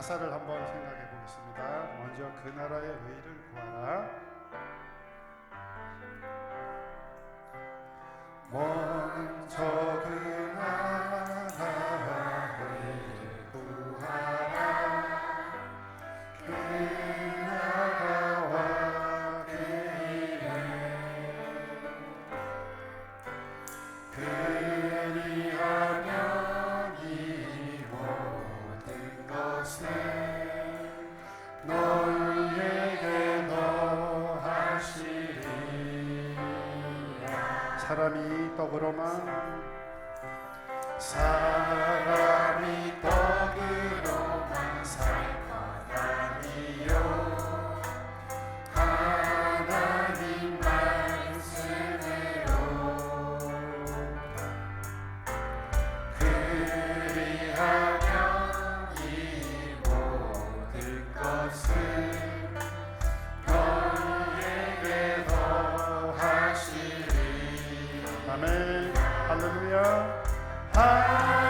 가사를 한번 생각해 보겠습니다. 먼저 그 나라의 의를 구하라. 먼저 사람이 떡으로만 사람이 떡으로만 살 거라니요? 하나님 말씀으로 그리하면 이 모든 것을 아멘. 할렐루야. 할렐루야.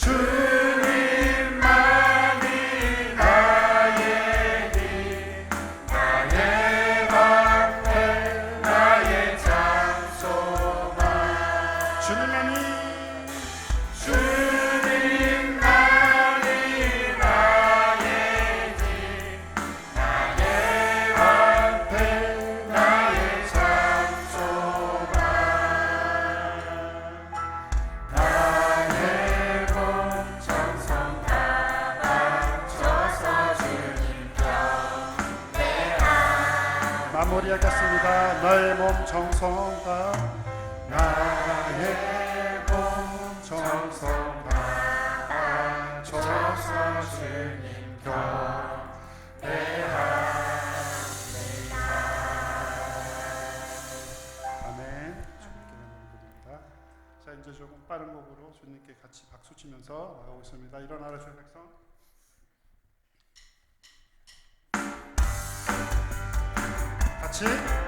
True. 나의 몸 정성과 나의 몸 정성 다 정성 주님 경배합니다. 아멘. 자 이제 조금 빠른 곡으로 주님께 같이 박수 치면서 나가겠습니다. 일어나라 주의 백성. 같이.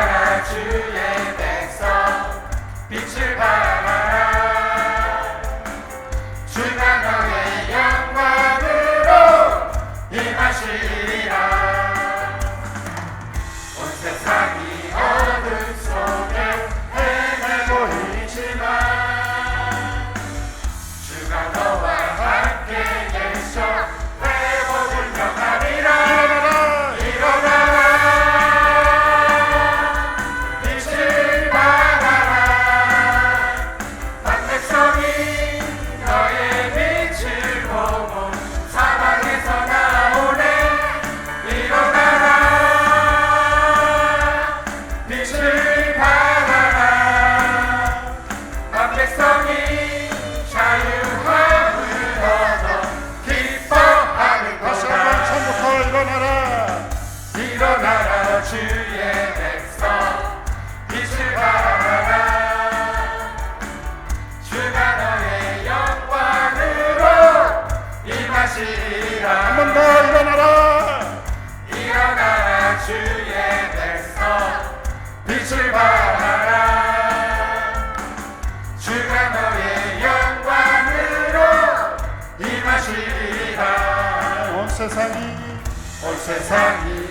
세상이 온 세상이.